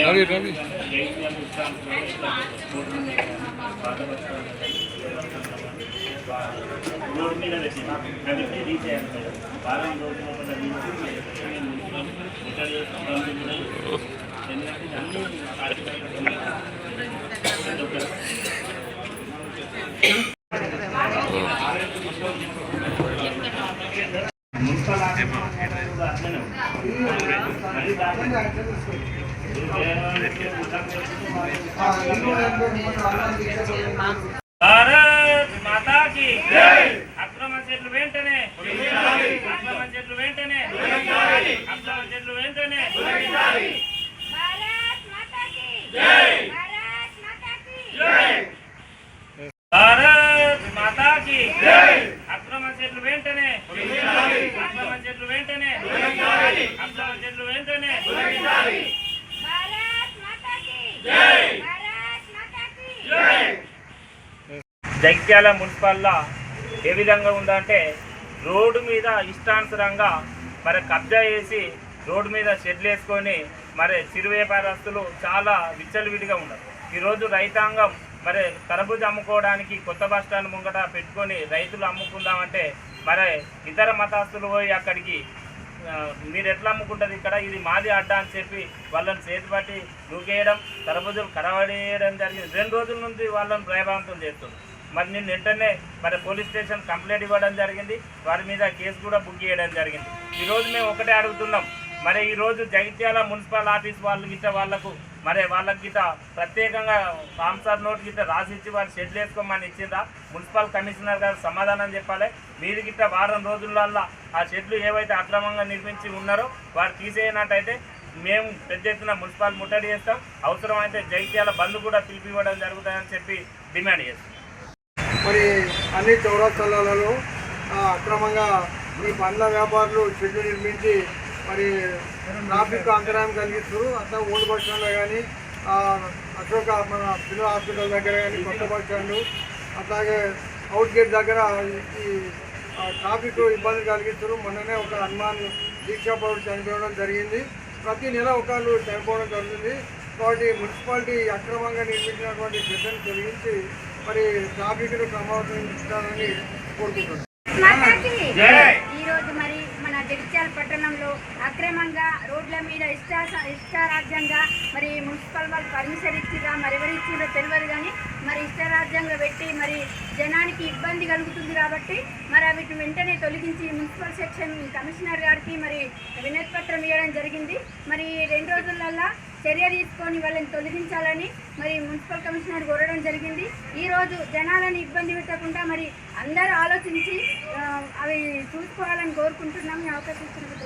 Ravi Ravi road మీద పెట్టి కాబట్టి రీచ్ అయ్యాను మేడం వారం రోజుల లోపల రీచ్ రిటర్న్ చేస్తాం బండి కూడా ఎందుకంటే అన్ని భారత్ మాతాకి అక్రమ చెట్లు వెంటనే! అక్రమ చెట్లు వెంటనే! అక్రమ చెట్లు వెంటనే! జగ్యాల మున్సిపల్లో ఏ విధంగా ఉందంటే రోడ్డు మీద ఇష్టానుసరంగా మరి కబ్జా చేసి రోడ్డు మీద షెడ్లు వేసుకొని మరి చిరు వ్యాపారస్తులు చాలా విచ్చలవిడిగా ఉన్నారు. ఈరోజు రైతాంగం మరి కరబూజ అమ్ముకోవడానికి కొత్త బస్ స్టాండ్ ముంగట పెట్టుకొని రైతులు అమ్ముకుందామంటే మరి ఇతర మతస్థులు పోయి అక్కడికి మీరు ఎట్లా అమ్ముకుంటుంది ఇక్కడ? ఇది మాది అడ్డా అని చెప్పి వాళ్ళని చేతిపట్టి దూకేయడం నూకేయడం కరవడేయడం జరిగింది. రెండు రోజుల నుంచి వాళ్ళని భయభ్రాంతం చేస్తుంది మరి నిన్న వెంటనే మరి పోలీస్ స్టేషన్ కంప్లైంట్ ఇవ్వడం జరిగింది. వారి మీద కేసు కూడా బుక్ చేయడం జరిగింది. ఈరోజు మేము ఒకటే అడుగుతున్నాం. మరి ఈరోజు జగిత్యాల మున్సిపల్ ఆఫీస్ వాళ్ళు గిట్ట వాళ్ళకు మరి వాళ్ళకి గిట్ట ప్రత్యేకంగా సాంసార్ నోట్ గిట్ట రాసిచ్చి వారు షెడ్లు వేసుకోమని ఇచ్చిందా మున్సిపల్ కమిషనర్ గారు సమాధానం చెప్పాలి. మీరు గిట్ట వారం రోజులల్లో ఆ షెడ్లు ఏవైతే అక్రమంగా నిర్మించి ఉన్నారో వారు తీసేయనట్టయితే మేము పెద్ద ఎత్తున మున్సిపల్ ముట్టడి చేస్తాం. అవసరమైతే జగిత్యాల బంద్ కూడా పిలిపివ్వడం జరుగుతుందని చెప్పి డిమాండ్ చేస్తాం మరి అన్ని చౌరస్తాలలో అక్రమంగా ఈ పండ్ల వ్యాపారులు చెట్లు నిర్మించి మరి ట్రాఫిక్ అంతరాయం కలిగిస్తారు అంతా ఓల్డ్ బస్ స్టాండ్లో కానీ అశోక మన పిల్లల హాస్పిటల్ దగ్గర కానీ కొత్త బస్ స్టాండ్ అట్లాగే అవుట్ గేట్ దగ్గర ఈ- ట్రాఫిక్ ఇబ్బంది కలిగిస్తారు మొన్ననే ఒక హనుమాన్ దీక్షా పౌరుడు చనిపోవడం జరిగింది. ప్రతి నెల ఒకళ్ళు చనిపోవడం జరుగుతుంది. కాబట్టి మున్సిపాలిటీ అక్రమంగా నిర్మించినటువంటి చెట్లను తొలగించి మరి ట్రాఫిక్ను ప్రమాదించాలని కోరుకుంటున్నాను మాతా కి జై. ఈ రోజు మరి మన జగిత్యాల పట్టణంలో అక్రమంగా రోడ్ల మీద ఇష్ట ఇష్టారాజ్యంగా మరి మున్సిపల్ వాళ్ళు పర్మిషన్ ఇచ్చిరా మరి ఎవరు ఇచ్చిరో తెలియదు కానీ మరి ఇష్టారాజ్యంగా పెట్టి మరి జనానికి ఇబ్బంది కలుగుతుంది కాబట్టి మరి వీటిని వెంటనే తొలగించి మున్సిపల్ సెక్షన్ కమిషనర్ గారికి మరి వినతి పత్రం ఇవ్వడం జరిగింది. మరి రెండు రోజులల్లా చర్య తీసుకొని వాళ్ళని తొలగించాలని మరి మున్సిపల్ కమిషనర్ కోరడం జరిగింది. ఈరోజు జనాలను ఇబ్బంది పెట్టకుండా మరి అందరూ ఆలోచించి అవి చూసుకోవాలని కోరుకుంటున్నాం. అవకాశం